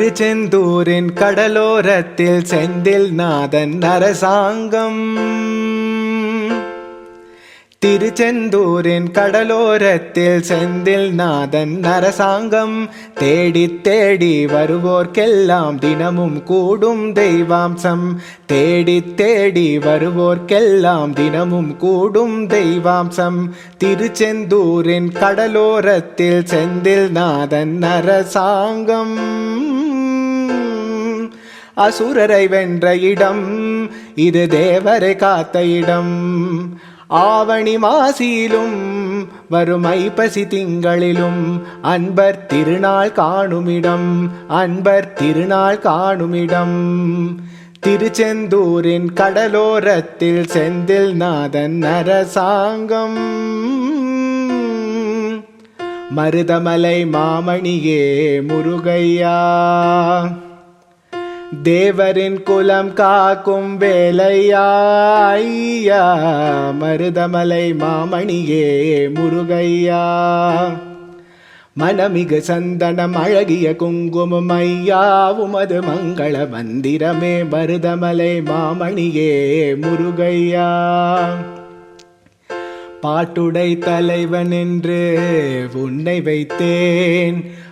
திருச்செந்தூரின் கடலோரத்தில் செந்தில் நாதன் அரசாங்கம் திருச்செந்தூரின் கடலோரத்தில் செந்தில் நாதன் அரசாங்கம் தேடி தேடி வருவோர்க்கெல்லாம் தினமும் கூடும் தெய்வாம்சம். தேடி தேடி வருவோர்க்கெல்லாம் தினமும் கூடும் தெய்வாம்சம். திருச்செந்தூரின் கடலோரத்தில் செந்தில் நாதன் அரசாங்கம் அசுரரை வென்ற இடம் இது தேவரை காத்த இடம். ஆவணி மாசியிலும் வரும் ஐப்பசி திங்களிலும் அன்பர் திருநாள் காணுமிடம் அன்பர் திருநாள் காணுமிடம். திருச்செந்தூரின் கடலோரத்தில் செந்தில் நாதன் அரசாங்கம். மருதமலை மாமணியே முருகையா. தேவரின் குலம் காக்கும் வேலையா ஐயா மருதமலை மாமணியே முருகையா. மனமிகு சந்தனம் அழகிய குங்குமம் ஐயா. உமது மங்கள மந்திரமே மருதமலை மாமணியே முருகையா. பாட்டுடை தலைவன் என்று உன்னை வைத்தேன்.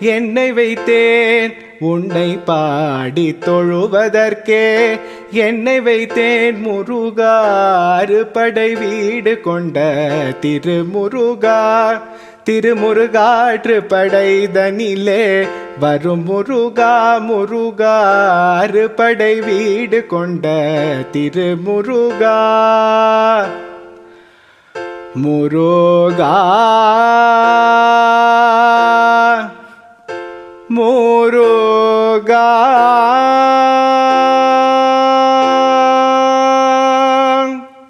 என்னை வைத்தேன். உன்னை பாடி தொழுவதற்கே என்னை வைத்தேன். முருகாறு படை வீடு கொண்ட திருமுருகா திருமுருகாற்று படைதனிலே வரும் முருகா முருகாறு படை வீடு கொண்ட திருமுருகா. முருகா. முருகா